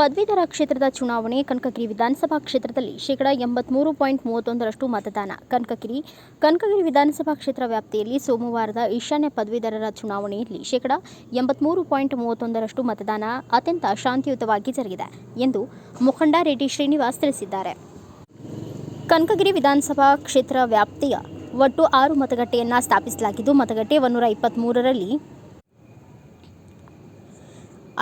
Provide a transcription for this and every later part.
ಪದವೀಧರ ಕ್ಷೇತ್ರದ ಚುನಾವಣೆ ಕನಕಗಿರಿ ವಿಧಾನಸಭಾ ಕ್ಷೇತ್ರದಲ್ಲಿ ಶೇಕಡ ಎಂಬತ್ಮೂರು ಪಾಯಿಂಟ್ ಮೂವತ್ತೊಂದರಷ್ಟು ಮತದಾನ. ಕನಕಗಿರಿ ಕನಕಗಿರಿ ವಿಧಾನಸಭಾ ಕ್ಷೇತ್ರ ವ್ಯಾಪ್ತಿಯಲ್ಲಿ ಸೋಮವಾರದ ಈಶಾನ್ಯ ಪದವೀಧರರ ಚುನಾವಣೆಯಲ್ಲಿ ಶೇಕಡ ಎಂಬತ್ಮೂರು ಪಾಯಿಂಟ್ ಮೂವತ್ತೊಂದರಷ್ಟು ಮತದಾನ ಅತ್ಯಂತ ಶಾಂತಿಯುತವಾಗಿ ಜರುಗಿದೆ ಎಂದು ಮುಖಂಡ ರೆಡ್ಡಿ ಶ್ರೀನಿವಾಸ್ ತಿಳಿಸಿದ್ದಾರೆ. ಕನಕಗಿರಿ ವಿಧಾನಸಭಾ ಕ್ಷೇತ್ರ ವ್ಯಾಪ್ತಿಯ ಒಟ್ಟು ಆರು ಮತಗಟ್ಟೆಯನ್ನು ಸ್ಥಾಪಿಸಲಾಗಿದ್ದು, ಮತಗಟ್ಟೆ ಒಂದೂರ ಇಪ್ಪತ್ತ್ಮೂರರಲ್ಲಿ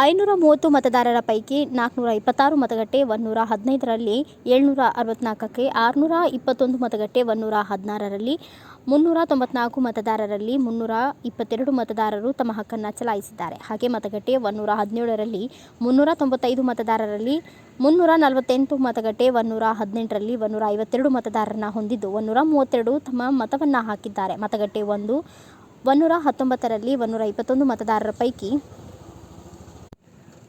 ಐನೂರ ಮೂವತ್ತು ಮತದಾರರ ಪೈಕಿ ನಾಲ್ಕುನೂರ ಇಪ್ಪತ್ತಾರು ಮತಗಟ್ಟೆ ಒಂದೂರ ಹದಿನೈದರಲ್ಲಿ ಏಳ್ನೂರ ಅರವತ್ನಾಲ್ಕಕ್ಕೆ ಆರುನೂರ ಇಪ್ಪತ್ತೊಂದು ಮತಗಟ್ಟೆ ಒಂದೂರ ಹದಿನಾರರಲ್ಲಿ ಮುನ್ನೂರ ತೊಂಬತ್ನಾಲ್ಕು ಮತದಾರರಲ್ಲಿ ಮುನ್ನೂರ ಇಪ್ಪತ್ತೆರಡು ಮತದಾರರು ತಮ್ಮ ಹಕ್ಕನ್ನು ಚಲಾಯಿಸಿದ್ದಾರೆ. ಹಾಗೆ ಮತಗಟ್ಟೆ ಒಂದೂರ ಹದಿನೇಳರಲ್ಲಿ ಮುನ್ನೂರ ತೊಂಬತ್ತೈದು ಮತದಾರರಲ್ಲಿ ಮುನ್ನೂರ ನಲವತ್ತೆಂಟು ಮತಗಟ್ಟೆ ಒಂದೂರ ಹದಿನೆಂಟರಲ್ಲಿ ಒಂದೂರ ಐವತ್ತೆರಡು ಮತದಾರರನ್ನ ಹೊಂದಿದ್ದು ಒಂದೂರ ಮೂವತ್ತೆರಡು ತಮ್ಮ ಮತವನ್ನು ಹಾಕಿದ್ದಾರೆ. ಮತಗಟ್ಟೆ ಒಂದು ಒಂದೂರ ಹತ್ತೊಂಬತ್ತರಲ್ಲಿ ಒಂದೂರ ಇಪ್ಪತ್ತೊಂದು ಮತದಾರರ ಪೈಕಿ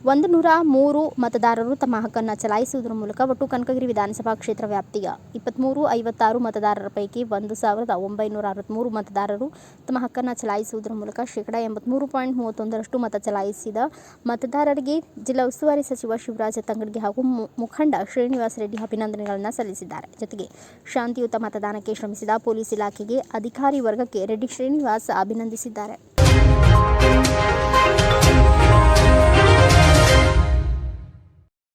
ಒಂದು ನೂರ ಮೂರು ಮತದಾರರು ತಮ್ಮ ಹಕ್ಕನ್ನು ಚಲಾಯಿಸುವುದರ ಮೂಲಕ ಒಟ್ಟು ಕನಕಗಿರಿ ವಿಧಾನಸಭಾ ಕ್ಷೇತ್ರ ವ್ಯಾಪ್ತಿಯ ಇಪ್ಪತ್ತ್ಮೂರು ಐವತ್ತಾರು ಮತದಾರರ ಪೈಕಿ ಒಂದು ಸಾವಿರದ ಒಂಬೈನೂರ ಅರವತ್ತ್ಮೂರು ಮತದಾರರು ತಮ್ಮ ಹಕ್ಕನ್ನು ಚಲಾಯಿಸುವುದರ ಮೂಲಕ ಶೇಕಡಾ ಎಂಬತ್ತ್ಮೂರು ಪಾಯಿಂಟ್ ಮೂವತ್ತೊಂದರಷ್ಟು ಮತ ಚಲಾಯಿಸಿದ ಮತದಾರರಿಗೆ ಜಿಲ್ಲಾ ಉಸ್ತುವಾರಿ ಸಚಿವ ಶಿವರಾಜ ತಂಗಡಿಗೆ ಹಾಗೂ ಮುಖಂಡ ಶ್ರೀನಿವಾಸ ರೆಡ್ಡಿ ಅಭಿನಂದನೆಗಳನ್ನು ಸಲ್ಲಿಸಿದ್ದಾರೆ. ಜೊತೆಗೆ ಶಾಂತಿಯುತ ಮತದಾನಕ್ಕೆ ಶ್ರಮಿಸಿದ ಪೊಲೀಸ್ ಇಲಾಖೆಗೆ ಅಧಿಕಾರಿ ವರ್ಗಕ್ಕೆ ರೆಡ್ಡಿ ಶ್ರೀನಿವಾಸ್ ಅಭಿನಂದಿಸಿದ್ದಾರೆ.